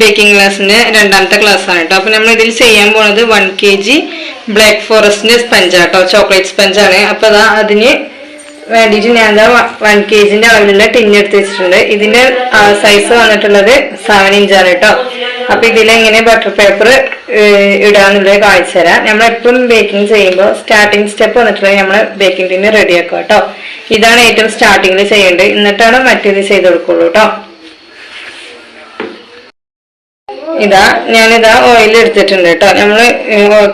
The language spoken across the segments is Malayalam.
ബേക്കിംഗ് ഗ്ലാസിന്റെ രണ്ടാമത്തെ ക്ലാസ് ആണ് കേട്ടോ അപ്പോൾ നമ്മൾ ഇതിൽ ചെയ്യാൻ പോണത് വൺ കെ ജി ബ്ലാക്ക് ഫോറസ്റ്റിന്റെ സ്പഞ്ച് കേട്ടോ ചോക്ലേറ്റ് സ്പഞ്ച് ആണ്. അപ്പൊ അതാ അതിന് വേണ്ടിയിട്ട് ഞാൻ എന്താ വൺ കെ ജിന്റെ അളവിലുള്ള ടിൻ എടുത്ത് വെച്ചിട്ടുണ്ട്. ഇതിന്റെ സൈസ് വന്നിട്ടുള്ളത് സെവൻ ഇഞ്ചാണ് കേട്ടോ അപ്പൊ ഇതിലെങ്ങനെ ബട്ടർ പേപ്പർ ഇടാന്നുള്ളത് കാണിച്ചു തരാം. നമ്മൾ എപ്പോഴും ബേക്കിംഗ് ചെയ്യുമ്പോൾ സ്റ്റാർട്ടിങ് സ്റ്റെപ്പ് വന്നിട്ടുള്ളത് നമ്മൾ ബേക്കിംഗ് ടിന്ന് റെഡിയാക്കുക കേട്ടോ ഇതാണ് ഏറ്റവും സ്റ്റാർട്ടിങ്ങിൽ ചെയ്യേണ്ടത്. എന്നിട്ടാണ് മറ്റേത് ചെയ്ത് കൊടുക്കുള്ളൂ കേട്ടോ ഇതാ ഞാനിതാ ഓയിൽ എടുത്തിട്ടുണ്ട് കേട്ടോ. നമ്മൾ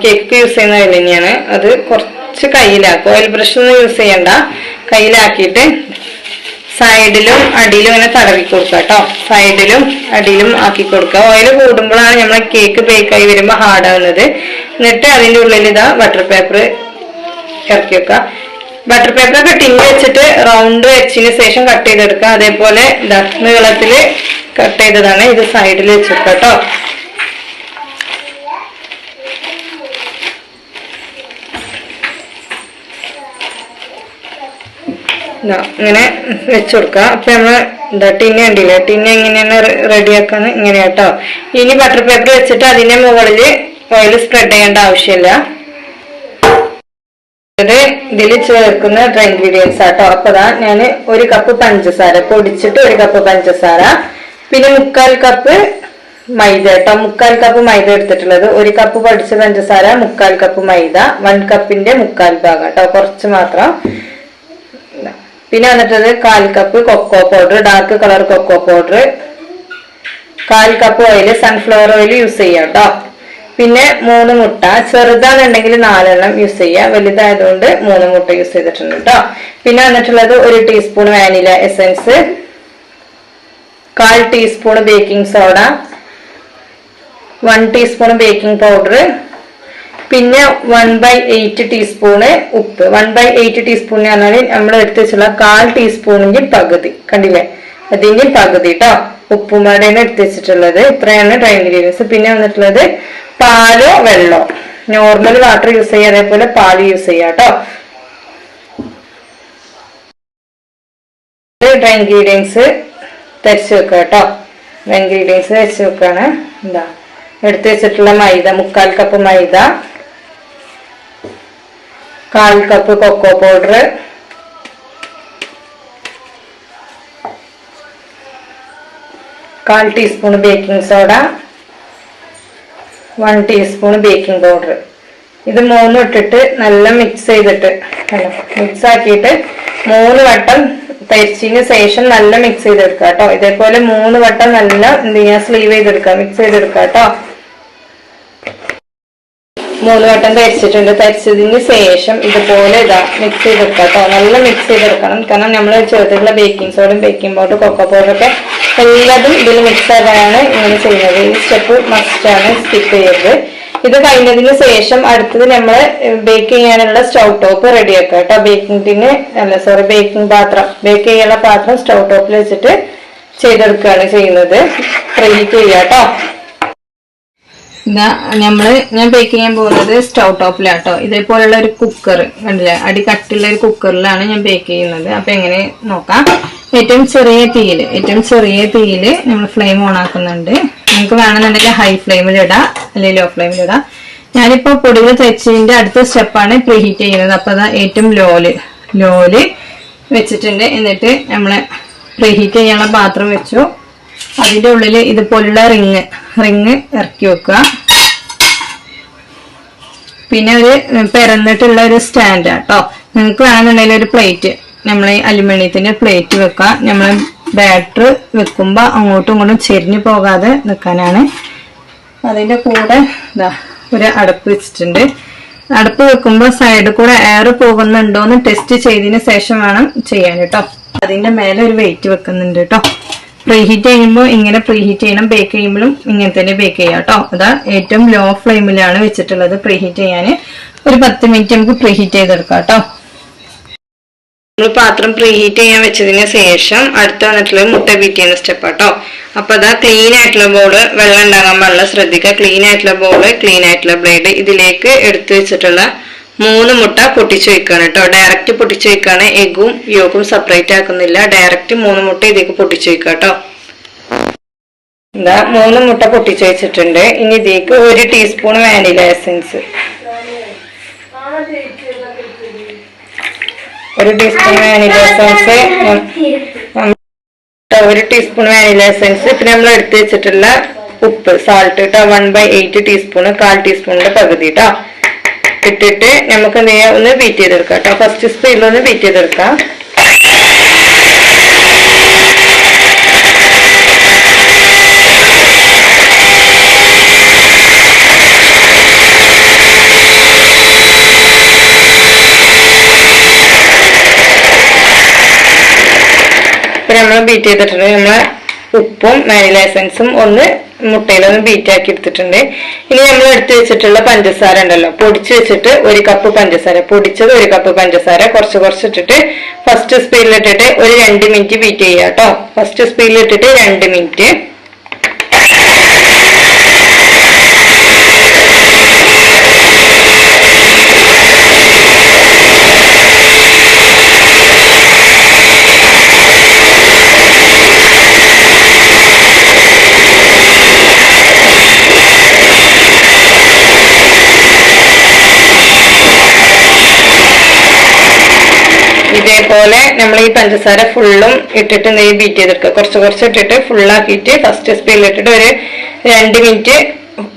കേക്ക് യൂസ് ചെയ്യുന്ന ഓയിൽ തന്നെയാണ്. അത് കുറച്ച് കയ്യിലാക്കും. ഓയിൽ ബ്രഷ് ഒന്നും യൂസ് ചെയ്യണ്ട. കയ്യിലാക്കിയിട്ട് സൈഡിലും അടിയിലും ഇങ്ങനെ തടവി കൊടുക്കുക കേട്ടോ. സൈഡിലും അടിയിലും ആക്കി കൊടുക്കുക. ഓയിൽ കൂടുമ്പോഴാണ് നമ്മൾ കേക്ക് ബേക്കായി വരുമ്പോൾ ഹാർഡ് ആവുന്നത്. എന്നിട്ട് അതിന്റെ ഉള്ളിൽ ഇതാ ബട്ടർ പേപ്പർ ഇറക്കി വെക്കുക. ബട്ടർ പേപ്പർ ഒക്കെ ടിന്ന് വെച്ചിട്ട് റൗണ്ട് വെച്ചതിന് ശേഷം കട്ട് ചെയ്തെടുക്കുക. അതേപോലെ നീളത്തിൽ കട്ട് ചെയ്തതാണ് ഇത് സൈഡിൽ വെച്ചിട്ട് കേട്ടോ. ഇങ്ങനെ വെച്ചു കൊടുക്കുക. അപ്പൊ നമ്മൾ എന്താ ടിന്ന ഉണ്ടല്ലേ ടിന്ന എങ്ങനെയാണ് റെഡിയാക്കാന്ന് ഇങ്ങനെ കേട്ടോ. ഇനി ബട്ടർ പേപ്പർ വെച്ചിട്ട് അതിന്റെ മുകളിൽ ഓയിൽ സ്പ്രെഡ് ചെയ്യേണ്ട ആവശ്യമില്ല. ഇത് ഇതിൽ ചേർക്കുന്ന ഡ്രൈ ഇൻഗ്രീഡിയൻസ് ആട്ടോ. അപ്പൊ ദാ ഞാൻ ഒരു കപ്പ് പഞ്ചസാര പൊടിച്ചിട്ട് ഒരു കപ്പ് പഞ്ചസാര പിന്നെ മുക്കാൽ കപ്പ് മൈദ കേട്ടോ മുക്കാൽ കപ്പ് മൈദ എടുത്തിട്ടുള്ളത്. ഒരു കപ്പ് പൊടിച്ച പഞ്ചസാര മുക്കാൽ കപ്പ് മൈദ വൺ കപ്പിന്റെ മുക്കാൽ ഭാഗം കേട്ടോ കുറച്ച് മാത്രം. ഇതാ. പിന്നെ വന്നിട്ടത് കാൽ cup cocoa powder dark colour cocoa powder കാൽ cup oil sunflower oil use ചെയ്യാം കേട്ടോ പിന്നെ മൂന്ന് മുട്ട ചെറുതാണെന്നുണ്ടെങ്കിൽ നാലെണ്ണം യൂസ് ചെയ്യുക. വലുതായതുകൊണ്ട് മൂന്ന് മുട്ട യൂസ് ചെയ്തിട്ടുണ്ട് കേട്ടോ പിന്നെ വന്നിട്ടുള്ളത് ഒരു ടീസ്പൂൺ വാനില എസൻസ് കാൽ teaspoon baking soda one teaspoon baking powder പിന്നെ വൺ ബൈ എയ്റ്റ് ടീസ്പൂണ് ഉപ്പ്. വൺ ബൈ എയ്റ്റ് ടീസ്പൂൺ എന്ന് പറഞ്ഞാൽ നമ്മൾ എടുത്ത് വെച്ചുള്ള കാൽ ടീസ്പൂണിന്റെ പകുതി. കണ്ടില്ലേ? അതിന്റെ പകുതി കേട്ടോ ഉപ്പുമാടേന്ന് എടുത്ത് വെച്ചിട്ടുള്ളത്. ഇത്രയാണ് ഡ്രൈ ഇൻഗ്രീഡിയൻസ് പിന്നെ വന്നിട്ടുള്ളത് പാലോ വെള്ളോ? നോർമൽ വാട്ടർ യൂസ് ചെയ്യുക അതേപോലെ പാൽ യൂസ് ചെയ്യുക കേട്ടോ ഡ്രൈ ഇൻഗ്രീഡിയൻസ് തരിച്ച് വെക്കുക കേട്ടോ ഡ്രൈ ഇൻഗ്രീഡിയൻസ് തരിച്ച് വെക്കുകയാണ്. എന്താ? എടുത്തു വെച്ചിട്ടുള്ള മൈദ മുക്കാൽ കപ്പ് മൈദ കാൽ കപ്പ് കൊക്കോ പൗഡർ കാൽ teaspoon baking soda one teaspoon baking powder ഇത് മൂന്നും ഇട്ടിട്ട് നല്ല മിക്സ് ചെയ്തിട്ട് മിക്സ് ആക്കിയിട്ട് മൂന്ന് വട്ടം തരിച്ചതിന് ശേഷം നല്ല മിക്സ് ചെയ്തെടുക്കുക കേട്ടോ. ഇതേപോലെ മൂന്ന് വട്ടം നല്ല എന്ത് ചെയ്യാ സ്ലീവ് ചെയ്തെടുക്കുക. മിക്സ് ചെയ്തെടുക്കുക കേട്ടോ. മൂന്ന് വട്ടം തരിച്ചിട്ടുണ്ട്. തരിച്ചതിന് ശേഷം ഇതുപോലെ ഇതാ മിക്സ് ചെയ്തെടുക്കുക കേട്ടോ. നല്ല മിക്സ് ചെയ്തെടുക്കണം. കാരണം നമ്മൾ ചേർത്തിട്ടുള്ള ബേക്കിംഗ് സോഡും ബേക്കിംഗ് പൗഡർ കൊക്കോ പൗഡറൊക്കെ എല്ലാതും ഇതിൽ മിക്സ് ആകാനാണ് ഇങ്ങനെ ചെയ്യുന്നത്. ഈ സ്റ്റെപ്പ് ആണ് സ്കിപ്പ് ചെയ്യരുത്. ഇത് കഴിഞ്ഞതിന് ശേഷം അടുത്തത് നമ്മൾ ബേക്ക് ചെയ്യാനുള്ള സ്റ്റൗ ടോപ്പ് റെഡി ആക്കുക കേട്ടോ. ബേക്കിംഗ് ടിന് അല്ല സോറി ബേക്കിംഗ് പാത്രം. ബേക്ക് ചെയ്യാനുള്ള പാത്രം സ്റ്റൗ ടോപ്പിൽ വെച്ചിട്ട് ചെയ്തെടുക്കുകയാണ് ചെയ്യുന്നത്. പ്രീറ്റ് ചെയ്യുക കേട്ടോ. ഇതാ നമ്മൾ ഞാൻ ബേക്ക് ചെയ്യാൻ പോകുന്നത് സ്റ്റൗ ടോപ്പിലാട്ടോ ഇതേപോലുള്ള ഒരു കുക്കർ കണ്ടില്ലേ? അടി കട്ടിയുള്ള ഒരു കുക്കറിലാണ് ഞാൻ ബേക്ക് ചെയ്യുന്നത്. അപ്പൊ എങ്ങനെ നോക്കാം? ഏറ്റവും ചെറിയ തീയിൽ ഏറ്റവും ചെറിയ തീയിൽ നമ്മൾ ഫ്ലെയിം ഓൺ ആക്കുന്നുണ്ട്. നിങ്ങൾക്ക് വേണമെന്നുണ്ടെങ്കിൽ ഹൈ ഫ്ലെയിമിൽ ഇടാം അല്ലെങ്കിൽ ലോ ഫ്ലെയിമിൽ ഇടാം. ഞാനിപ്പോ പൊടികൾ തെച്ചതിന്റെ അടുത്ത സ്റ്റെപ്പാണ് പ്രീ ഹീറ്റ് ചെയ്യുന്നത്. അപ്പോൾ അതാ ഏറ്റവും ലോൽ ലോൽ വെച്ചിട്ടുണ്ട്. എന്നിട്ട് നമ്മളെ പ്രീഹീറ്റ് ചെയ്യാനുള്ള പാത്രം വെച്ചു. അതിന്റെ ഉള്ളിൽ ഇതുപോലുള്ള റിങ് റിങ് ഇറക്കി വെക്കുക. പിന്നെ ഒരു പിറന്നിട്ടുള്ള ഒരു സ്റ്റാൻഡ് കേട്ടോ നിങ്ങൾക്ക് വേണമെന്നുണ്ടെങ്കിൽ ഒരു പ്ലേറ്റ് നമ്മൾ അലുമിനിയത്തിന്റെ പ്ലേറ്റ് വെക്കുക നമ്മൾ ബാറ്റർ വെക്കുമ്പോൾ അങ്ങോട്ടും ഇങ്ങോട്ടും ചെരിഞ്ഞു പോകാതെ നിൽക്കാനാണ് അതിന്റെ കൂടെ ഇതാ ഒരു അടപ്പ് വെച്ചിട്ടുണ്ട്. അടപ്പ് വെക്കുമ്പോൾ സൈഡിൽ കൂടെ എയർ പോകുന്നുണ്ടോ എന്ന് ടെസ്റ്റ് ചെയ്തതിന് ശേഷം വേണം ചെയ്യാൻ കേട്ടോ. അതിന്റെ മേലെ ഒരു വെയിറ്റ് വെക്കുന്നുണ്ട് കേട്ടോ. പ്രീഹീറ്റ് ചെയ്യുമ്പോൾ ഇങ്ങനെ പ്രീഹീറ്റ് ചെയ്യണം. ബേക്ക് ചെയ്യുമ്പോഴും ഇങ്ങനെ തന്നെ ബേക്ക് ചെയ്യാം കേട്ടോ. അതാ ഏറ്റവും ലോ ഫ്ലെയിമിലാണ് വെച്ചിട്ടുള്ളത് പ്രീഹീറ്റ് ചെയ്യാൻ ഒരു പത്ത് മിനിറ്റ് നമുക്ക് പ്രീഹീറ്റ് ചെയ്തെടുക്കാം കേട്ടോ. നമ്മൾ പാത്രം പ്രീഹീറ്റ് ചെയ്യാൻ വെച്ചതിന് ശേഷം അടുത്ത് വന്നിട്ടുള്ള മുട്ട ബീറ്റ് ചെയ്യുന്ന സ്റ്റെപ്പ് കേട്ടോ അപ്പൊ അതാ ക്ലീൻ ആയിട്ടുള്ള ബോൾ വെള്ളം ഉണ്ടാകാൻ പാടില്ല. ശ്രദ്ധിക്കുക ക്ലീൻ ആയിട്ടുള്ള ബോൾ ക്ലീൻ ആയിട്ടുള്ള ബ്ലേഡ് ഇതിലേക്ക് എടുത്തു വെച്ചിട്ടുള്ള മൂന്ന് മുട്ട പൊട്ടിച്ചു വയ്ക്കുകയാണ് കേട്ടോ ഡയറക്റ്റ് പൊട്ടിച്ചു വയ്ക്കുകയാണ് എഗും യോഗും സെപ്പറേറ്റ് ആക്കുന്നില്ല. ഡയറക്റ്റ് മൂന്ന് മുട്ട ഇതിലേക്ക് പൊട്ടിച്ചു വയ്ക്കുക കേട്ടോ എന്താ മൂന്ന് മുട്ട പൊട്ടിച്ചു വെച്ചിട്ടുണ്ട്. ഇനി ഇതിലേക്ക് ഒരു ടീസ്പൂൺ വാനില എസൻസ് ഒരു ടീസ്പൂൺ വാനില എസൻസ് ഒരു ടീസ്പൂൺ വാനില എസൻസ് പിന്നെ നമ്മൾ എടുത്ത് വെച്ചിട്ടുള്ള ഉപ്പ് സാൾട്ട് കേട്ടോ വൺ ബൈ എയ്റ്റ് ടീസ്പൂൺ കാൽ ടീസ്പൂണിന്റെ പകുതി കേട്ടോ ഇട്ടിട്ട് നമുക്ക് ഒന്ന് ബീറ്റ് ചെയ്തെടുക്കാം കേട്ടോ ഫസ്റ്റ് സ്പീഡിൽ ഒന്ന് ബീറ്റ് ചെയ്തെടുക്കാം. ഇപ്പൊ നമ്മൾ ബീറ്റ് ചെയ്തിട്ടുണ്ട്. നമ്മളെ ഉപ്പും വാനില എസൻസും ഒന്ന് മുട്ടയിലൊന്ന് ബീറ്റ് ആക്കി എടുത്തിട്ടുണ്ട്. ഇനി നമ്മൾ എടുത്തു വെച്ചിട്ടുള്ള പഞ്ചസാര ഉണ്ടല്ലോ. പൊടിച്ച് വെച്ചിട്ട് ഒരു കപ്പ് പഞ്ചസാര. പൊടിച്ചത് ഒരു കപ്പ് പഞ്ചസാര. കുറച്ച് കുറച്ച് ഇട്ടിട്ട് ഫസ്റ്റ് സ്പീഡിലിട്ടിട്ട് ഒരു രണ്ട് മിനിറ്റ് ബീറ്റ് ചെയ്യാം കേട്ടോ ഫസ്റ്റ് സ്പീഡിലിട്ടിട്ട് രണ്ട് മിനിറ്റ് ഇതേപോലെ നമ്മൾ ഈ പഞ്ചസാര ഫുള്ളും ഇട്ടിട്ട് നെയ്യ് ബീറ്റ് ചെയ്തെടുക്കുക. കുറച്ച് കുറച്ച് ഇട്ടിട്ട് ഫുള്ളാക്കിയിട്ട് ഫസ്റ്റ് സ്പീഡിൽ ഇട്ടിട്ട് ഒരു രണ്ട് മിനിറ്റ്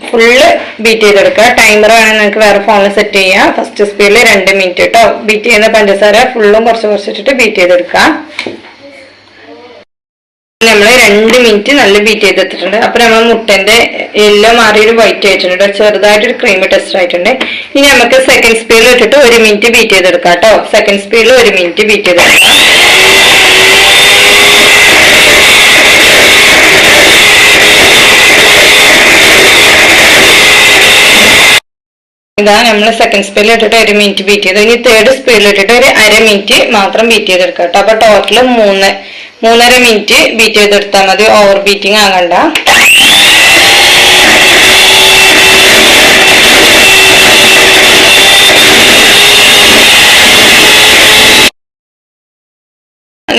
ഫുള്ള് ബീറ്റ് ചെയ്തെടുക്കുക. ടൈമർ വേണമെങ്കിൽ നിങ്ങൾക്ക് വേറെ ഫോണിൽ സെറ്റ് ചെയ്യാം. ഫസ്റ്റ് സ്പീഡിൽ രണ്ട് മിനിറ്റ് കേട്ടോ ബീറ്റ് ചെയ്യുന്ന പഞ്ചസാര ഫുള്ളും കുറച്ച് കുറച്ച് ഇട്ടിട്ട് ബീറ്റ് ചെയ്തെടുക്കുക. നമ്മൾ രണ്ട് മിനിറ്റ് നല്ല ബീറ്റ് ചെയ്തെടുത്തിട്ടുണ്ട്. അപ്പൊ നമ്മൾ മുട്ടന്റെ യെല്ലോ മാറി ഒരു വൈറ്റ് ആയിട്ടുണ്ട് ചെറുതായിട്ട് ഒരു ക്രീം ടെസ്റ്റ് ആയിട്ടുണ്ട്. ഇനി നമുക്ക് സെക്കൻഡ് സ്പീഡിൽ ഇട്ടിട്ട് ഒരു മിനിറ്റ് ബീറ്റ് ചെയ്തെടുക്കാം കേട്ടോ. സെക്കൻഡ് സ്പീഡിൽ ഒരു മിനിറ്റ് ബീറ്റ് ചെയ്തെടുക്കാം. ഇതാ നമ്മൾ സെക്കൻഡ് സ്പീഡിൽ ഇട്ടിട്ട് ഒരു മിനിറ്റ് ബീറ്റ് ചെയ്തു. ഇനി തേർഡ് സ്പീഡിൽ ഇട്ടിട്ട് ഒരു അര മിനിറ്റ് മാത്രം ബീറ്റ് ചെയ്തെടുക്കാം കേട്ടോ. അപ്പൊ ടോട്ടൽ മൂന്ന് മൂന്നര മിനിറ്റ് ബീറ്റ് ചെയ്തെടുത്താൽ മതി. ഓവർ ബീറ്റിംഗ് ആകണ്ട.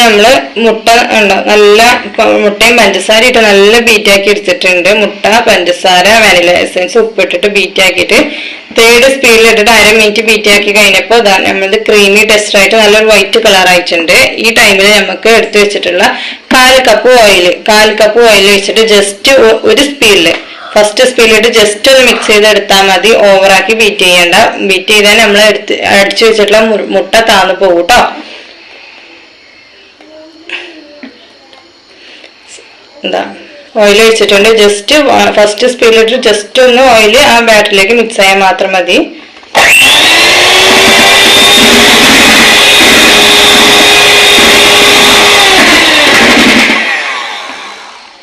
നമ്മൾ മുട്ട ഉണ്ടോ നല്ല മുട്ടയും പഞ്ചസാര ഇട്ട് നല്ല ബീറ്റ് ആക്കി എടുത്തിട്ടുണ്ട്. മുട്ട പഞ്ചസാര വാനില എസൻസ് ബീറ്റ് ആക്കിയിട്ട് തേർഡ് സ്പീഡിൽ ഇട്ടിട്ട് അര മിനിറ്റ് ബീറ്റ് ആക്കി കഴിഞ്ഞപ്പോൾ ഇതാ നമ്മളത് ക്രീമി ടെസ്റ്റ് ആയിട്ട് നല്ലൊരു വൈറ്റ് കളർ ആയിട്ടുണ്ട്. ഈ ടൈമിൽ നമുക്ക് എടുത്തു വെച്ചിട്ടുള്ള കാൽ കപ്പ് ഓയിൽ കാൽ കപ്പ് ഓയിൽ വെച്ചിട്ട് ജസ്റ്റ് ഒരു സ്പീഡിൽ ഫസ്റ്റ് സ്പീഡിലിട്ട് ജസ്റ്റ് ഒന്ന് മിക്സ് ചെയ്തെടുത്താൽ മതി. ഓവറാക്കി ബീറ്റ് ചെയ്യണ്ട. ബീറ്റ് ചെയ്താൽ നമ്മൾ എടുത്ത് അടിച്ചു വെച്ചിട്ടുള്ള മുട്ട താന്നു പോകും കേട്ടോ എന്താ ഓയിൽ ഒഴിച്ചിട്ടുണ്ട്. ജസ്റ്റ് ഫസ്റ്റ് സ്പീഡിലിട്ട് ജസ്റ്റ് ഒന്ന് ഓയിൽ ആ ബാറ്ററിലേക്ക് മിക്സ് ആയാൽ മാത്രം മതി.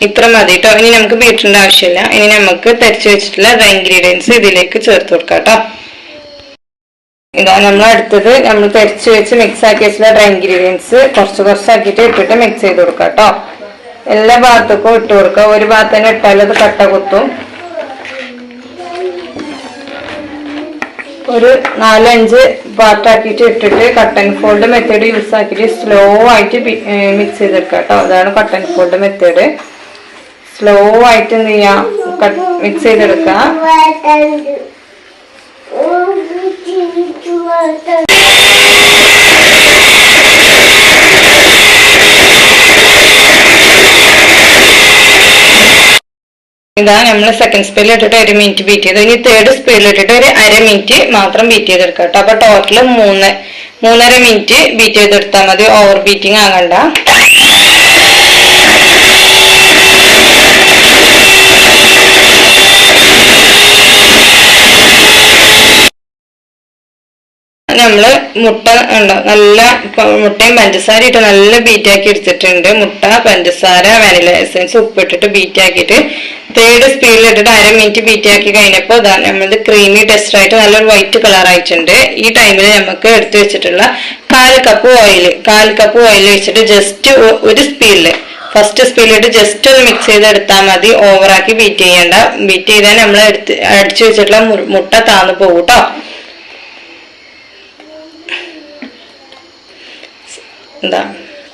ഇത്ര മതി കേട്ടോ ഇനി നമുക്ക് ബീറ്ററിന്റെ ആവശ്യമില്ല. ഇനി നമുക്ക് തരിച്ചു വെച്ചിട്ടുള്ള ഡ്രൈ ഇൻഗ്രീഡിയൻസ് ഇതിലേക്ക് ചേർത്ത് കൊടുക്കാം കേട്ടോ ഇതാ നമ്മൾ അടുത്തത് നമ്മൾ തരിച്ചു വെച്ച് മിക്സ് ആക്കി വെച്ചിട്ടുള്ള ഡ്രൈ ഇൻഗ്രീഡിയൻസ് കുറച്ച് കുറച്ചാക്കിയിട്ട് ഇട്ടിട്ട് മിക്സ് ചെയ്ത് കൊടുക്കാം കേട്ടോ എല്ലാ ഭാഗത്തേക്കും ഇട്ട് കൊടുക്കുക. ഒരു ഭാഗത്ത് തന്നെ ഇട്ടാൽ അത് കട്ട കുത്തും. ഒരു നാലഞ്ച് പാർട്ടാക്കിയിട്ട് ഇട്ടിട്ട് cut and fold method use ആക്കിയിട്ട് സ്ലോ ആയിട്ട് മിക്സ് ചെയ്തെടുക്കുക കേട്ടോ. അതാണ് കട്ടൻ ഫോൾഡ് മെത്തേഡ് സ്ലോ ആയിട്ട് എന്ത് ചെയ്യാം? മിക്സ് ചെയ്തെടുക്കുക. ഇതാ നമ്മൾ സെക്കൻഡ് സ്പീഡിൽ ഇട്ടിട്ട് ഒരു മിനിറ്റ് ബീറ്റ് ചെയ്തു. ഇനി തേർഡ് സ്പീഡിൽ ഇട്ടിട്ട് ഒരു അര മിനിറ്റ് മാത്രം ബീറ്റ് ചെയ്തെടുക്കാം കേട്ടോ അപ്പൊ ടോട്ടൽ മൂന്ന് മൂന്നര മിനിറ്റ് ബീറ്റ് ചെയ്തെടുത്താൽ മതി. ഓവർ ബീറ്റിംഗ് ആകണ്ട. നമ്മൾ മുട്ട ഉണ്ടോ നല്ല മുട്ടയും പഞ്ചസാര ഇട്ട് നല്ല ബീറ്റാക്കി എടുത്തിട്ടുണ്ട്. മുട്ട പഞ്ചസാര വാനില എസൻസ് ഉപ്പിട്ടിട്ട് ബീറ്റ് ആക്കിയിട്ട് തേർഡ് സ്പീഡിൽ ഇട്ടിട്ട് അര മിനിറ്റ് ബീറ്റ് ആക്കി കഴിഞ്ഞപ്പോൾ ഇതാ നമ്മളത് ക്രീമി ടെസ്റ്റ് ആയിട്ട് നല്ലൊരു വൈറ്റ് കളർ ആയിട്ടുണ്ട്. ഈ ടൈമിൽ നമുക്ക് എടുത്തു വെച്ചിട്ടുള്ള കാൽ കപ്പ് ഓയിൽ കാൽ കപ്പ് ഓയിൽ വെച്ചിട്ട് ജസ്റ്റ് ഒരു സ്പീഡിൽ ഫസ്റ്റ് സ്പീഡിലിട്ട് ജസ്റ്റ് ഒന്ന് മിക്സ് ചെയ്ത് എടുത്താൽ മതി ഓവറാക്കി ബീറ്റ് ചെയ്യണ്ട. ബീറ്റ് ചെയ്താൽ നമ്മൾ എടുത്ത് അടിച്ചു വെച്ചിട്ടുള്ള മുട്ട താന്നു പോകും കേട്ടോ എന്താ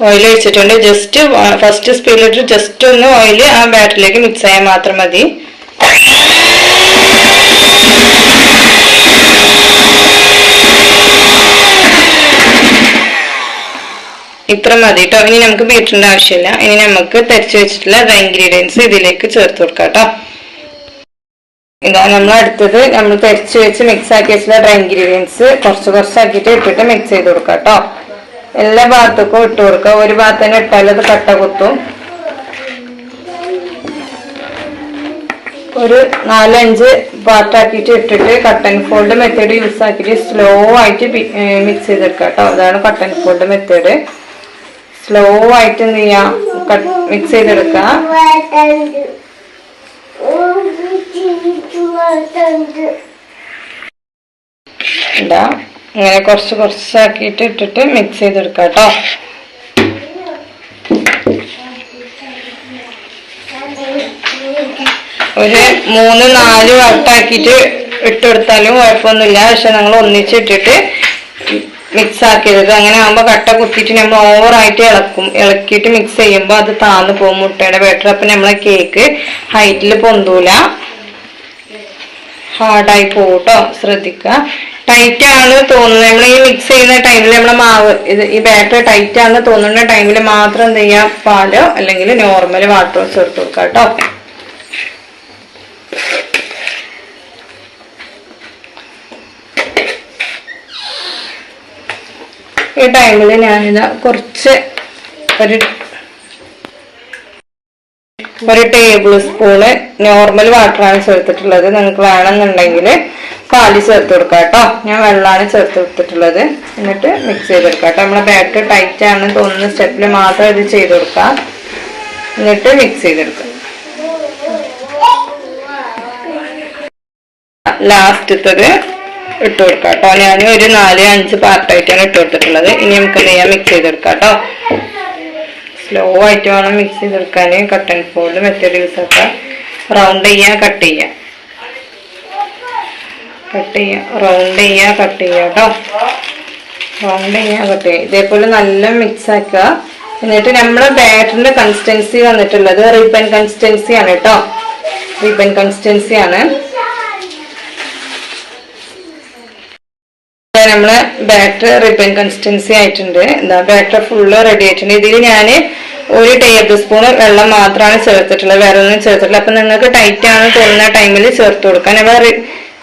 ഓയിൽ ഒഴിച്ചിട്ടുണ്ട്. ജസ്റ്റ് ഫസ്റ്റ് സ്പീഡിലിട്ട് ജസ്റ്റ് ഒന്ന് ഓയിൽ ആ ബാറ്ററിലേക്ക് മിക്സ് ആയാൽ മാത്രം മതി. ഇത്ര മതി കേട്ടോ ഇനി നമുക്ക് ബീറ്ററിന്റെ ആവശ്യമില്ല. ഇനി നമുക്ക് തരിച്ചു വെച്ചിട്ടുള്ള ഡ്രൈ ഇൻഗ്രീഡിയൻസ് ഇതിലേക്ക് ചേർത്ത് കൊടുക്കാം കേട്ടോ ഇതാ നമ്മൾ അടുത്തത് നമ്മൾ തരിച്ചു വെച്ച് മിക്സ് ആക്കി വെച്ചിട്ടുള്ള ഡ്രൈ ഇൻഗ്രീഡിയൻസ് കുറച്ച് കുറച്ചാക്കിയിട്ട് ഇട്ടിട്ട് മിക്സ് ചെയ്ത് കൊടുക്കാം കേട്ടോ എല്ലാ ഭാഗത്തേക്കും ഇട്ട് കൊടുക്കുക. ഒരു ഭാഗത്ത് തന്നെ ഇട്ടാൽ അത് കട്ട കുത്തും. ഒരു നാലഞ്ച് പാർട്ടാക്കിയിട്ട് ഇട്ടിട്ട് cut and fold method use ആക്കിയിട്ട് സ്ലോ ആയിട്ട് മിക്സ് ചെയ്തെടുക്കുക കേട്ടോ. അതാണ് കട്ടൻ ഫോൾഡ് മെത്തേഡ് സ്ലോ ആയിട്ട് എന്ത് ചെയ്യാം? മിക്സ് ചെയ്തെടുക്കുക. എന്താ ഇങ്ങനെ കുറച്ച് കുറച്ചാക്കിയിട്ട് ഇട്ടിട്ട് മിക്സ് ചെയ്തെടുക്കാം കേട്ടോ. ഒരു മൂന്ന് നാല് വട്ടാക്കിയിട്ട് ഇട്ടെടുത്താലും കുഴപ്പമൊന്നുമില്ല. പക്ഷെ നമ്മൾ ഒന്നിച്ചിട്ടിട്ട് മിക്സ് ആക്കിയത്. അങ്ങനെ ആകുമ്പോൾ കട്ട കുത്തിയിട്ട് നമ്മൾ ഓവറായിട്ട് ഇളക്കും. ഇളക്കിയിട്ട് മിക്സ് ചെയ്യുമ്പോൾ അത് താന്ന് പോകും. മുട്ടയുടെ ബാറ്റർ അപ്പം നമ്മളെ കേക്ക് ഹൈറ്റിൽ പൊന്തൂല. ഹാർഡായി പോട്ടോ ശ്രദ്ധിക്കുക. ടൈറ്റ് ആണ് തോന്നുന്നത് നമ്മൾ ഈ മിക്സ് ചെയ്യുന്ന ടൈമിൽ നമ്മൾ മാവ് ഇത് ഈ ബാറ്റർ ടൈറ്റ് ആണെന്ന് തോന്നുന്ന ടൈമിൽ മാത്രം എന്ത് ചെയ്യാം? പാലോ അല്ലെങ്കിൽ നോർമൽ വാട്ടറോ ചേർത്ത് കൊടുക്കുക കേട്ടോ. ഈ ടൈമിൽ ഞാനിത് കുറച്ച് ഒരു ഒരു ടേബിൾ സ്പൂണ് നോർമൽ വാട്ടറാണ് ചേർത്തിട്ടുള്ളത്. നിങ്ങൾക്ക് വേണമെന്നുണ്ടെങ്കിൽ പാൽ ചേർത്ത് കൊടുക്കാം കേട്ടോ. ഞാൻ വെള്ളമാണ് ചേർത്ത് കൊടുത്തിട്ടുള്ളത്. എന്നിട്ട് മിക്സ് ചെയ്തെടുക്കാം കേട്ടോ. നമ്മളെ ബാറ്റർ ടൈറ്റ് ആണ് തോന്നുന്ന. സ്റ്റെപ്പിൽ മാത്രം ഇത് ചെയ്ത് കൊടുക്കാം. എന്നിട്ട് മിക്സ് ചെയ്തെടുക്കാം ലാസ്റ്റത്തത് ഇട്ട് കൊടുക്കാം കേട്ടോ. ഞാൻ ഒരു നാല് അഞ്ച് പാർട്ടായിട്ടാണ് ഇട്ട് കൊടുത്തിട്ടുള്ളത്. ഇനി നമുക്ക് ചെയ്യാം? മിക്സ് ചെയ്തെടുക്കാം കേട്ടോ. സ്ലോ ആയിട്ട് വേണം മിക്സ് ചെയ്തെടുക്കാൻ cut and fold method use round ചെയ്യുക കട്ട് ചെയ്യുക കട്ട് ചെയ്യുക റൗണ്ട് ചെയ്യുക കട്ട് ചെയ്യുക കേട്ടോ റൗണ്ട് ചെയ്യുക കട്ട് ചെയ്യുക ഇതേപോലെ നല്ല മിക്സ് ആക്കുക. എന്നിട്ട് നമ്മുടെ ബാറ്ററിന്റെ കൺസിസ്റ്റൻസി വന്നിട്ടുള്ളത് റിബൺ കൺസിസ്റ്റൻസി ആണ് കേട്ടോ റിബൺ കൺസിസ്റ്റൻസി നമ്മളെ ബാറ്റർ റിബൺ കൺസിസ്റ്റൻസി ആയിട്ടുണ്ട്. എന്താ ബാറ്റർ ഫുള്ള് റെഡി ആയിട്ടുണ്ട്. ഇതിൽ ഞാൻ ഒരു ടേബിൾ സ്പൂൺ വെള്ളം മാത്രമാണ് ചേർത്തിട്ടുള്ളത്. വേറെ ഒന്നും ചേർത്തിട്ടില്ല. അപ്പൊ നിങ്ങൾക്ക് ടൈറ്റ് ആണ് തോന്നുന്ന ടൈമിൽ ചേർത്ത് കൊടുക്കാൻ നമ്മളെ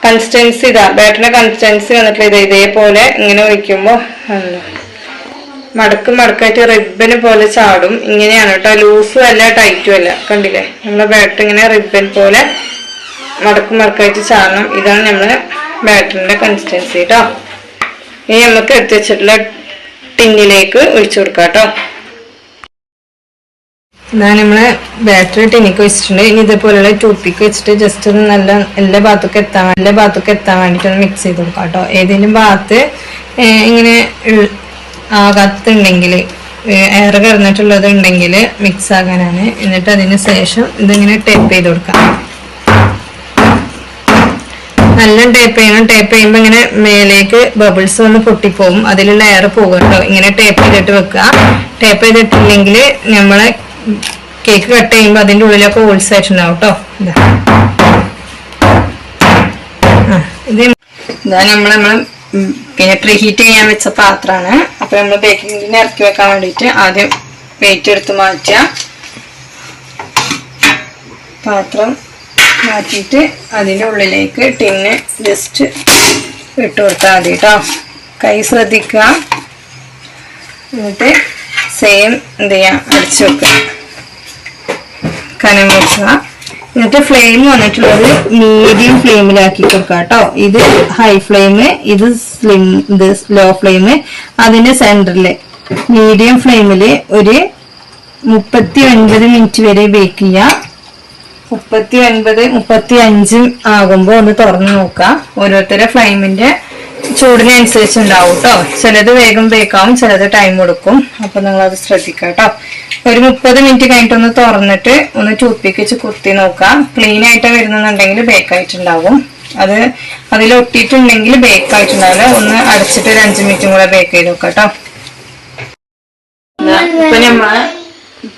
കൺസിസ്റ്റൻസി ഇതാ ബാറ്ററിന്റെ കൺസിസ്റ്റൻസി വന്നിട്ട് ഇത് ഇതേപോലെ ഇങ്ങനെ ഒഴിക്കുമ്പോൾ മടക്ക് മടക്കായിട്ട് റിബന് പോലെ ചാടും. ഇങ്ങനെയാണ് കേട്ടോ. ലൂസും അല്ല ടൈറ്റും അല്ല. കണ്ടില്ലേ? നമ്മളെ ബാറ്റർ ഇങ്ങനെ റിബൻ പോലെ മടക്ക് മടക്കായിട്ട് ചാടണം. ഇതാണ് നമ്മളെ ബാറ്ററിന്റെ കൺസിസ്റ്റൻസി കേട്ടോ ഇനി നമുക്ക് എടുത്ത് വെച്ചിട്ടുള്ള ടിന്നിലേക്ക് ഒഴിച്ചു കൊടുക്കാം കേട്ടോ. നമ്മൾ ബാറ്ററി ടിന്നിക്ക് വെച്ചിട്ടുണ്ട്. ഇനി ഇതേപോലെയുള്ള ടൂപ്പിക്ക് വെച്ചിട്ട് ജസ്റ്റ് ഒന്ന് നല്ല എല്ലാ ഭാഗത്തൊക്കെ എത്താൻ എല്ലാ ഭാഗത്തൊക്കെ എത്താൻ വേണ്ടിട്ട് മിക്സ് ചെയ്ത് കൊടുക്കാം കേട്ടോ. ഏതെങ്കിലും ഭാഗത്ത് ഇങ്ങനെ ആകാത്തുണ്ടെങ്കിൽ എയർ കിടന്നിട്ടുള്ളത് ഉണ്ടെങ്കിൽ മിക്സ് ആകാനാണ്. എന്നിട്ട് അതിന് ശേഷം ഇതിങ്ങനെ ടേപ്പ് ചെയ്ത് കൊടുക്കാം. നല്ല ടേപ്പ് ചെയ്യണം. ടേപ്പ് ചെയ്യുമ്പോൾ ഇങ്ങനെ മേലേക്ക് ബബിൾസ് വന്ന് പൊട്ടിപ്പോവും. അതിലുള്ള എയർ പോകുമല്ലോ ഇങ്ങനെ ടേപ്പ് ചെയ്തിട്ട് വെക്കുക. ടേപ്പ് ചെയ്തിട്ടില്ലെങ്കിൽ നമ്മളെ കേക്ക് കട്ട് ചെയ്യുമ്പോൾ അതിന്റെ ഉള്ളിലൊക്കെ ഹോൾസ് ആയിട്ടുണ്ടാവും കേട്ടോ ഇതാ. നമ്മൾ നമ്മൾ പിന്നെ പ്രീഹീറ്റ് ചെയ്യാൻ വെച്ച പാത്രമാണ്. അപ്പൊ നമ്മൾ ബേക്കിംഗ് ഇറക്കി വെക്കാൻ വേണ്ടിയിട്ട് ആദ്യം വെയിറ്റ് എടുത്ത് മാറ്റുക. പാത്രം മാറ്റിയിട്ട് അതിന്റെ ഉള്ളിലേക്ക് ടിന്ന് ജസ്റ്റ് ഇട്ട് കൊടുത്താൽ മതി കേട്ടോ കൈ ശ്രദ്ധിക്കുക. എന്നിട്ട് സെയിം എന്ത് ചെയ്യാം അടിച്ചു വെക്കുക. കനം വെക്കുക. എന്നിട്ട് ഫ്ലെയിം വന്നിട്ടുള്ളത് മീഡിയം ഫ്ലെയിമിലാക്കി കൊടുക്കുക കേട്ടോ ഇത് ഹൈ ഫ്ലെയിം ഇത് സ്ലിം ഇത് ലോ ഫ്ലെയിം അതിന്റെ സെന്ററിൽ മീഡിയം ഫ്ലെയിമിൽ ഒരു മുപ്പത്തി ഒൻപത് മിനിറ്റ് വരെ ബേക്ക് ചെയ്യുക മുപ്പത്തി ഒൻപത് മുപ്പത്തി അഞ്ചും ആകുമ്പോൾ ഒന്ന് തുറന്നു നോക്കുക. ഓരോരുത്തരുടെ ഫ്ലെയിമിന്റെ ചൂടിനനുസരിച്ച് ഉണ്ടാവും കേട്ടോ ചിലത് വേഗം ബേക്കാവും ചിലത് ടൈം എടുക്കും. അപ്പൊ നിങ്ങൾ അത് ശ്രദ്ധിക്കുക കേട്ടോ ഒരു മുപ്പത് മിനിറ്റ് കഴിഞ്ഞിട്ട് ഒന്ന് തുറന്നിട്ട് ഒന്ന് ടൂത്ത്പിക്ക് കുത്തി നോക്കുക. ക്ലീൻ ആയിട്ട് വരുന്നുണ്ടെങ്കിൽ ബേക്കായിട്ടുണ്ടാവും അത് അതിൽ ഒട്ടിയിട്ടുണ്ടെങ്കിൽ ബേക്ക് ആയിട്ടുണ്ടാവില്ല. ഒന്ന് അടച്ചിട്ട് ഒരു അഞ്ച് മിനിറ്റും കൂടെ ബേക്ക് ചെയ്ത് നോക്കാം കേട്ടോ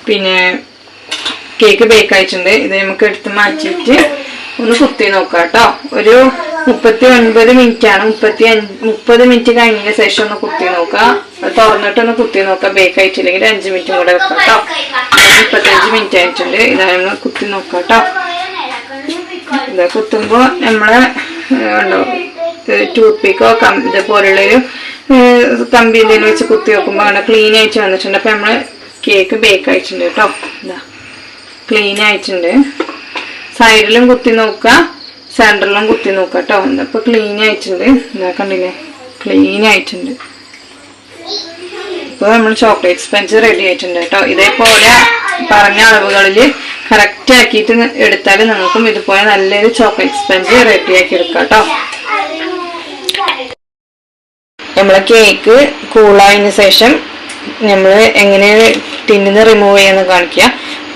പിന്നെ കേക്ക് ബേക്ക് ആയിട്ടുണ്ട്. ഇത് നമുക്ക് എടുത്ത് മാറ്റിയിട്ട് ഒന്ന് കുത്തി നോക്കാം കേട്ടോ. ഒരു മുപ്പത്തി ഒൻപത് മിനിറ്റ് ആണ് മുപ്പത്തി അഞ്ച് മുപ്പത് മിനിറ്റ് കഴിഞ്ഞതിന് ശേഷം ഒന്ന് കുത്തി നോക്കാം. അത് തുറന്നിട്ട് ഒന്ന് കുത്തി നോക്കാം. ബേക്ക് ആയിട്ടില്ലെങ്കിൽ അഞ്ച് മിനിറ്റും കൂടെ വെക്കാം കേട്ടോ. മുപ്പത്തഞ്ച് മിനിറ്റ് ആയിട്ടുണ്ട്. ഇതാ നമ്മൾ കുത്തി നോക്കാം കേട്ടോ. ഇത് കുത്തുമ്പോ നമ്മളെ ഉണ്ടോ ടൂത്ത് പിക്കോ ഇതുപോലുള്ളൊരു ഏഹ്, കമ്പി എന്തെങ്കിലും വെച്ച് കുത്തി നോക്കുമ്പോ അങ്ങനെ ക്ലീൻ ആയിട്ട് വന്നിട്ടുണ്ട്. അപ്പൊ നമ്മൾ കേക്ക് ബേക്ക് ആയിട്ടുണ്ട് കേട്ടോ. ഇതാ. ക്ലീൻ ആയിട്ടുണ്ട്. സൈഡിലും കുത്തി നോക്കുക. സെന്ററിലും കുത്തി നോക്കുക കേട്ടോ ഇപ്പൊ ക്ലീൻ ആയിട്ടുണ്ട്. എന്താ കണ്ടില്ലേ? ക്ലീൻ ആയിട്ടുണ്ട്. ഇപ്പൊ നമ്മൾ ചോക്ലേറ്റ് സ്പെഞ്ച് റെഡി ആയിട്ടുണ്ട് കേട്ടോ ഇതേപോലെ പറഞ്ഞ അളവുകളിൽ കറക്റ്റ് ആക്കിയിട്ട് എടുത്താൽ നിങ്ങൾക്കും ഇതുപോലെ നല്ലൊരു ചോക്ലേറ്റ് സ്പെഞ്ച് റെഡി ആക്കി എടുക്കാം കേട്ടോ നമ്മളെ കേക്ക് കൂളായതിനു ശേഷം നമ്മൾ എങ്ങനെ ടിന്നിന്ന് റിമൂവ് ചെയ്യാന്ന് കാണിക്കുക.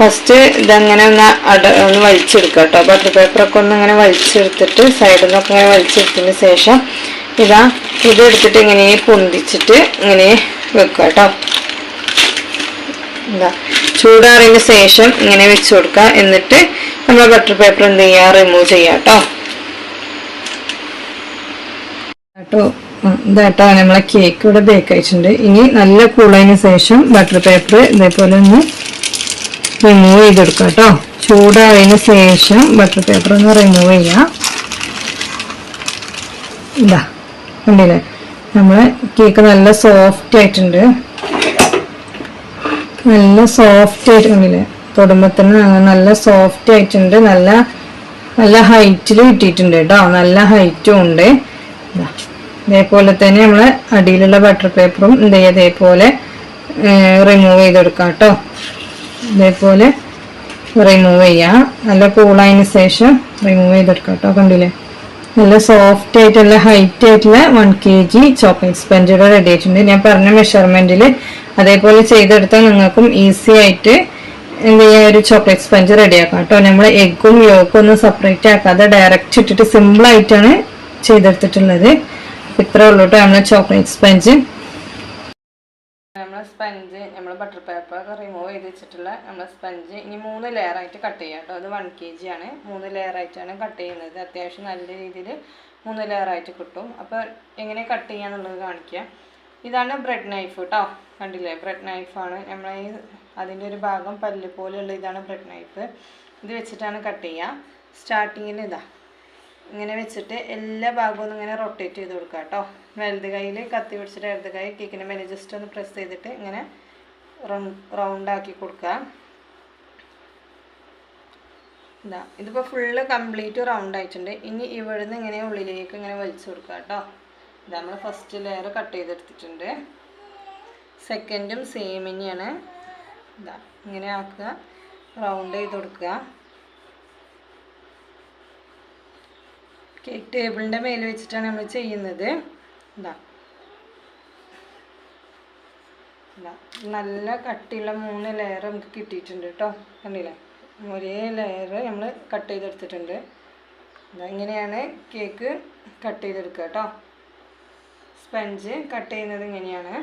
ഫസ്റ്റ് ഇതങ്ങനെ ഒന്ന് അട ഒന്ന് വലിച്ചെടുക്കുക കേട്ടോ ബട്ടർ പേപ്പറൊക്കെ ഒന്ന് ഇങ്ങനെ വലിച്ചെടുത്തിട്ട് സൈഡിൽ നിന്നൊക്കെ ഇങ്ങനെ വലിച്ചെടുത്തതിന് ശേഷം ഇതാ ഇത് എടുത്തിട്ട് ഇങ്ങനെ പൊന്തിച്ചിട്ട് ഇങ്ങനെ വെക്കുക കേട്ടോ എന്താ ചൂടാറിയതിന് ശേഷം ഇങ്ങനെ വെച്ച് കൊടുക്കുക എന്നിട്ട് നമ്മൾ ബട്ടർ പേപ്പർ എന്ത് ചെയ്യുക റിമൂവ് ചെയ്യാം കേട്ടോ കേട്ടോ ഇതാട്ടോ. നമ്മളെ കേക്ക് ഇവിടെ ബേക്ക് ആയിട്ടുണ്ട്. ഇനി നല്ല കൂളതിന് ശേഷം ബട്ടർ പേപ്പർ ഇതേപോലെ ഒന്ന് റിമൂവ് ചെയ്തെടുക്കാം കേട്ടോ. ചൂടായതിന് ശേഷം ബട്ടർ പേപ്പർ ഒന്ന് റിമൂവ് ചെയ്യാം. ഇതാ കണ്ടില്ലേ? നമ്മൾ കേക്ക് നല്ല സോഫ്റ്റ് ആയിട്ടുണ്ട്. നല്ല സോഫ്റ്റ് ആയിട്ട് കണ്ടില്ലേ? തൊടുമ്പോ തന്നെ നല്ല സോഫ്റ്റ് ആയിട്ടുണ്ട്. നല്ല നല്ല ഹൈറ്റിൽ കിട്ടിയിട്ടുണ്ട് കേട്ടോ. നല്ല ഹൈറ്റും ഉണ്ട്. ഇതേപോലെ തന്നെ നമ്മൾ അടിയിലുള്ള ബട്ടർ പേപ്പറും ഇതേപോലെ റിമൂവ് ചെയ്തെടുക്കാം കേട്ടോ. ഇതേപോലെ റിമൂവ് ചെയ്യാം. നല്ല കൂളായതിന് ശേഷം റിമൂവ് ചെയ്തെടുക്കാം കേട്ടോ കണ്ടില്ലേ? നല്ല സോഫ്റ്റ് ആയിട്ടുള്ള ഹൈറ്റ് ആയിട്ടുള്ള one K G chocolate sponge ready ആയിട്ടുണ്ട്. ഞാൻ പറഞ്ഞ മെഷർമെന്റിൽ അതേപോലെ ചെയ്തെടുത്താൽ നിങ്ങൾക്കും ഈസി ആയിട്ട് എന്ത് ചെയ്യാം? ഒരു ചോക്ലേറ്റ് സ്പഞ്ച് റെഡിയാക്കാം കേട്ടോ നമ്മൾ എഗ്ഗും യോക്കും ഒന്നും സെപ്പറേറ്റ് ആക്കാതെ ഡയറക്റ്റ് ഇട്ടിട്ട് സിമ്പിൾ ആയിട്ടാണ് ചെയ്തെടുത്തിട്ടുള്ളത്. ഇത്രേ ഉള്ളൂ കേട്ടോ നമ്മൾ ചോക്ലേറ്റ് സ്പഞ്ച് സ്പഞ്ച് നമ്മൾ ബട്ടർ പേപ്പർ ഒക്കെ റിമൂവ് ചെയ്ത് വെച്ചിട്ടുള്ള നമ്മൾ സ്പഞ്ച് ഇനി മൂന്ന് ലെയർ ആയിട്ട് കട്ട് ചെയ്യാം കേട്ടോ. അത് വൺ കെ ജി ആണ്. മൂന്ന് ലെയർ ആയിട്ടാണ് കട്ട് ചെയ്യുന്നത്. അത്യാവശ്യം നല്ല രീതിയിൽ മൂന്ന് ലെയർ ആയിട്ട് കിട്ടും. അപ്പോൾ എങ്ങനെ കട്ട് ചെയ്യാന്നുള്ളത് കാണിക്കാം. ഇതാണ് ബ്രെഡ് നൈഫ് കേട്ടോ കണ്ടില്ലേ? ബ്രെഡ് നൈഫാണ് നമ്മളെ ഈ അതിന്റെ ഒരു ഭാഗം പല്ല് പോലെയുള്ള ഇതാണ് ബ്രെഡ് നൈഫ് ഇത് വെച്ചിട്ടാണ് കട്ട് ചെയ്യുക സ്റ്റാർട്ടിങ്ങിൽ ഇതാ. ഇങ്ങനെ വെച്ചിട്ട് എല്ലാ ഭാഗവും ഒന്ന് ഇങ്ങനെ റൊട്ടേറ്റ് ചെയ്ത് കൊടുക്കുക കേട്ടോ വലത് കയ്യിൽ കത്തി പിടിച്ചിട്ട് ഇടത് കൈ കേക്കിന്റെ മേലെ ജസ്റ്റ് ഒന്ന് പ്രസ് ചെയ്തിട്ട് ഇങ്ങനെ റൗണ്ട് ആക്കി കൊടുക്കുക ഇതാ ഇതിപ്പോൾ ഫുള്ള് കംപ്ലീറ്റ് റൗണ്ട് ആയിട്ടുണ്ട്. ഇനി ഇവിടുന്ന് ഇങ്ങനെ ഉള്ളിലേക്ക് ഇങ്ങനെ വലിച്ചു കൊടുക്കുക കേട്ടോ ഇത് നമ്മൾ ഫസ്റ്റ് ലെയർ കട്ട് ചെയ്തെടുത്തിട്ടുണ്ട്. സെക്കൻഡും സെയിം തന്നെയാണ് ഇതാ ഇങ്ങനെ ആക്കുക. റൗണ്ട് ചെയ്ത് കൊടുക്കുക. കേക്ക് ടേബിളിന്റെ മേലെ വെച്ചിട്ടാണ് നമ്മൾ ചെയ്യുന്നത്. ഇതാ. നല്ല കട്ടിയുള്ള മൂന്ന് ലെയർ നമുക്ക് കിട്ടിയിട്ടുണ്ട് കേട്ടോ കണ്ടില്ലേ? ഒരേ ലെയർ നമ്മൾ കട്ട് ചെയ്തെടുത്തിട്ടുണ്ട്. ഇങ്ങനെയാണ് കേക്ക് കട്ട് ചെയ്തെടുക്കുക കേട്ടോ സ്പഞ്ച് കട്ട് ചെയ്യുന്നത് ഇങ്ങനെയാണ്.